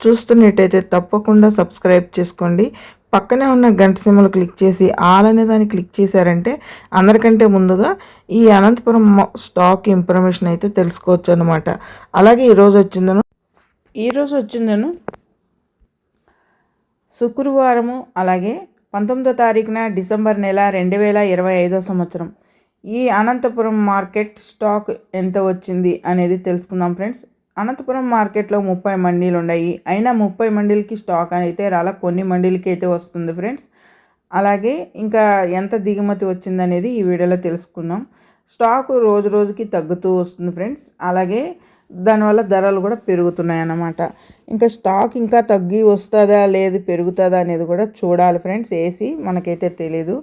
చూస్తున్నట్టయితే తప్పకుండా సబ్స్క్రైబ్ చేసుకోండి. పక్కనే ఉన్న గంట సిమ్మలు క్లిక్ చేసి ఆల్ అనే దాన్ని క్లిక్ చేశారంటే అందరికంటే ముందుగా ఈ అనంతపురం స్టాక్ ఇన్ఫర్మేషన్ అయితే తెలుసుకోవచ్చు అనమాట అలాగే ఈరోజు వచ్చిందను ఈరోజు వచ్చిందను శుక్రవారము అలాగే పంతొమ్మిదో తారీఖున డిసెంబర్ నెల రెండు వేల ఇరవై ఐదో సంవత్సరం. ఈ అనంతపురం మార్కెట్ స్టాక్ ఎంత వచ్చింది అనేది తెలుసుకుందాం ఫ్రెండ్స్. అనంతపురం మార్కెట్లో ముప్పై మండీలు ఉన్నాయి అయినా ముప్పై మండీలకి స్టాక్ అయితే రాలా కొన్ని మండీలకి అయితే వస్తుంది ఫ్రెండ్స్. అలాగే ఇంకా ఎంత దిగుమతి వచ్చిందనేది ఈ వీడియోలో తెలుసుకుందాం. స్టాక్ రోజు రోజుకి తగ్గుతూ వస్తుంది ఫ్రెండ్స్. అలాగే దానివల్ల ధరలు కూడా పెరుగుతున్నాయి అన్నమాట. ఇంకా స్టాక్ ఇంకా తగ్గి వస్తుందా? లేదు పెరుగుతుందా అనేది కూడా చూడాలి ఫ్రెండ్స్. ఏసీ మనకైతే తెలీదు.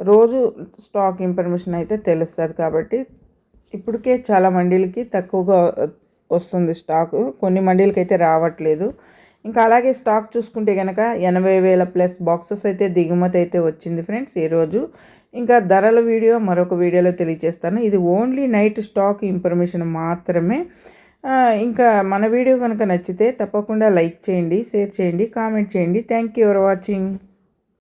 రోజు స్టాక్ ఇన్ఫర్మేషన్ అయితే తెలుస్తుంది కాబట్టి ఇప్పటికే చాలా మండీలకి తక్కువగా వస్తుంది స్టాకు. కొన్ని మండీలకి అయితే రావట్లేదు. ఇంకా అలాగే స్టాక్ చూసుకుంటే కనుక ఎనభై వేల ప్లస్ బాక్సెస్ అయితే దిగుమతి అయితే వచ్చింది ఫ్రెండ్స్ ఈరోజు ఇంకా ధరల వీడియో మరొక వీడియోలో తెలియజేస్తాను. ఇది ఓన్లీ నైట్ స్టాక్ ఇన్ఫర్మేషన్ మాత్రమే. ఇంకా మన వీడియో కనుక నచ్చితే తప్పకుండా లైక్ చేయండి షేర్ చేయండి కామెంట్ చేయండి. Thank you for watching.